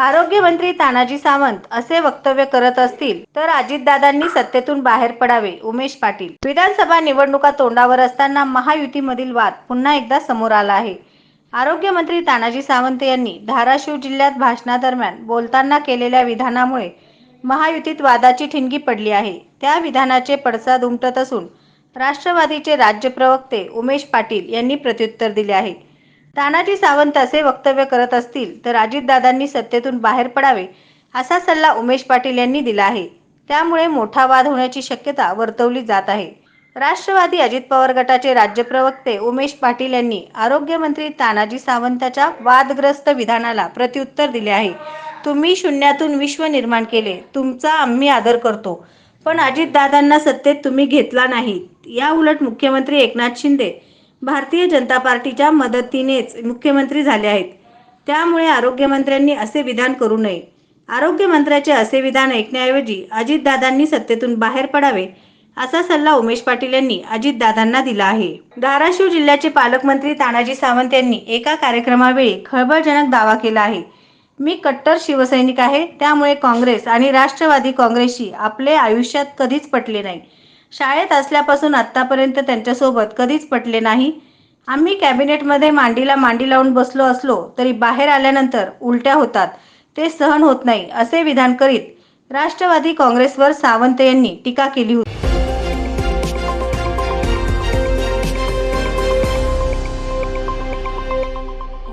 आरोग्यमंत्री तानाजी सावंत असे वक्तव्य करत असतील तर अजितदादांनी सत्तेतून बाहेर पडावे उमेश पाटील. विधानसभा निवडणुका तोंडावर असताना महायुतीमधील वाद पुन्हा एकदा समोर आला आहे. आरोग्यमंत्री तानाजी सावंत यांनी धाराशिव जिल्ह्यात भाषणादरम्यान बोलताना केलेल्या विधानामुळे महायुतीत वादाची ठिणगी पडली आहे. त्या विधानाचे पडसाद उमटत असून राष्ट्रवादीचे राज्य प्रवक्ते उमेश पाटील यांनी प्रत्युत्तर दिले आहे. तानाजी सावंत असे वक्तव्य करत असतील तर अजितदादांनी सत्तेतून बाहेर पडावे असा सल्ला उमेश पाटील यांनी दिला आहे. त्यामुळे मोठा वाद होण्याची शक्यता वर्तवली जात आहे. राष्ट्रवादी अजित पवार गटाचे राज्य प्रवक्ते उमेश पाटील यांनी आरोग्यमंत्री तानाजी सावंताच्या वादग्रस्त विधानाला प्रत्युत्तर दिले आहे. तुम्ही शून्यातून विश्व निर्माण केले तुमचा आम्ही आदर करतो. पण अजितदादांना सत्तेत तुम्ही घेतला नाही. या उलट मुख्यमंत्री एकनाथ शिंदे भारतीय जनता पार्टीच्या मदतीनेच मुख्यमंत्री झाले आहेत. त्यामुळे आरोग्यमंत्र्यांनी असे विधान करू नये. आरोग्यमंत्र्याचे असे विधान ऐकण्याऐवजी अजितदादांनी सत्तेतून बाहेर पडावे असा सल्ला उमेश पाटील यांनी अजितदादांना दिला आहे. धाराशिव जिल्ह्याचे पालकमंत्री तानाजी सावंत यांनी एका कार्यक्रमावेळी खळबळजनक दावा केला आहे. मी कट्टर शिवसैनिक आहे त्यामुळे काँग्रेस आणि राष्ट्रवादी काँग्रेसशी आपले आयुष्यात कधीच पटले नाही. शाळेत असल्यापासून आत्तापर्यंत त्यांच्यासोबत कधीच पटले नाही. आम्ही कॅबिनेटमध्ये मांडीला मांडी लावून बसलो असलो तरी बाहेर आल्यानंतर उलट्या होतात. ते सहन होत नाही असे विधान करीत राष्ट्रवादी काँग्रेसवर सावंत यांनी टीका केली होती.